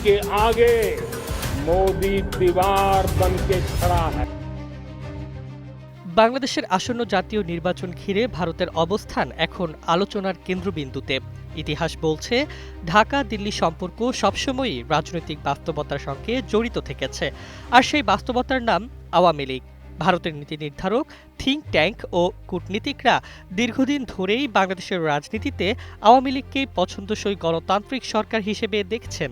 के आगे मोदी दीवार बन के खड़ा है বাংলাদেশের আসন্ন জাতীয় নির্বাচন ঘিরে ভারতের অবস্থান এখন আলোচনার কেন্দ্রবিন্দুতে ইতিহাস বলছে ঢাকা দিল্লি সম্পর্ক সবসময়ই রাজনৈতিক বাস্তবতার সঙ্গে জড়িত থেকেছে আর সেই বাস্তবতার নাম আওয়ামী লীগ ভারতের নীতি নির্ধারক থিঙ্ক ট্যাঙ্ক ও কূটনীতিকরা দীর্ঘদিন ধরেই বাংলাদেশের রাজনীতিতে আওয়ামী লীগকে পছন্দসই গণতান্ত্রিক সরকার হিসেবে দেখছেন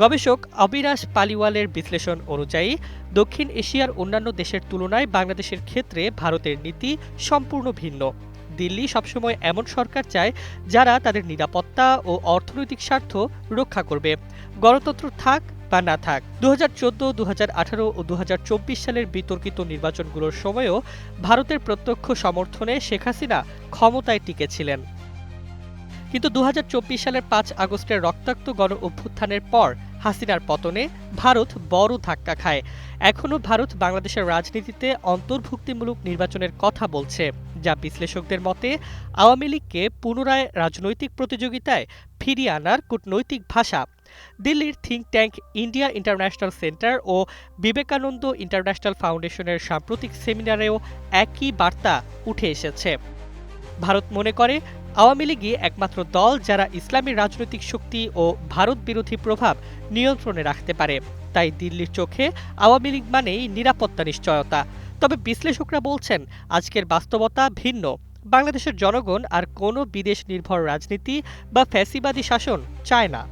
গবেষক অবিনাশ পালিওয়ালের বিশ্লেষণ অনুযায়ী, দক্ষিণ এশিয়ার অন্যান্য দেশের তুলনায় বাংলাদেশের ক্ষেত্রে ভারতের নীতি সম্পূর্ণ ভিন্ন। দিল্লি সবসময় এমন সরকার চায় যারা তাদের নিরাপত্তা ও অর্থনৈতিক স্বার্থ রক্ষা করবে। গণতন্ত্র থাক বা না থাক দু হাজার চোদ্দ দু হাজার আঠারো ও দু হাজার চব্বিশ সালের বিতর্কিত নির্বাচনগুলোর সময়ও ভারতের প্রত্যক্ষ সমর্থনে শেখ হাসিনা ক্ষমতায় টিকেছিলেন। কিন্তু দু হাজার চব্বিশ সালের পাঁচ আগস্টের রক্তাক্ত গণ অভ্যুত্থানের পর হাসিনার পতনে ভারত বড় ধাক্কা খায়। এখনও ভারত বাংলাদেশের রাজনীতিতে অন্তর্ভুক্তিমূলক নির্বাচনের কথা বলছে, যা বিশ্লেষকদের মতে আওয়ামী লীগকে পুনরায় রাজনৈতিক প্রতিযোগিতায় ফিরিয়ে আনার কূটনৈতিক ভাষা। দিল্লির think tank India International Centre ও বিবেকানন্দ ইন্টারন্যাশনাল ফাউন্ডেশনের সাম্প্রতিক সেমিনারেও একই বার্তা উঠে এসেছে। ভারত মনে করে আওয়ামী লীগই একমাত্র দল যারা ইসলামী রাজনৈতিক শক্তি ও ভারত বিরোধী প্রভাব নিয়ন্ত্রণে রাখতে পারে। তাই দিল্লির চোখে আওয়ামী লীগ মানেই নিরাপত্তা নিশ্চয়তা। তবে বিশ্লেষকরা বলছেন, আজকের বাস্তবতা ভিন্ন। বাংলাদেশের জনগণ আর কোনো বিদেশ নির্ভর রাজনীতি বা ফ্যাসিবাদী শাসন চায় না।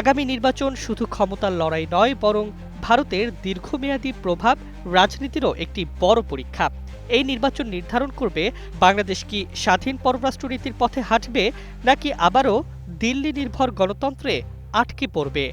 আগামী নির্বাচন শুধু ক্ষমতার লড়াই নয়, বরং ভারতের দীর্ঘমেয়াদী প্রভাব রাজনীতিরও একটি বড় পরীক্ষা। এই নির্বাচন নির্ধারণ করবে বাংলাদেশ কি স্বাধীন পররাষ্ট্রনীতির পথে হাঁটবে, নাকি আবারও দিল্লি নির্ভর গণতন্ত্রে আটকে পড়বে?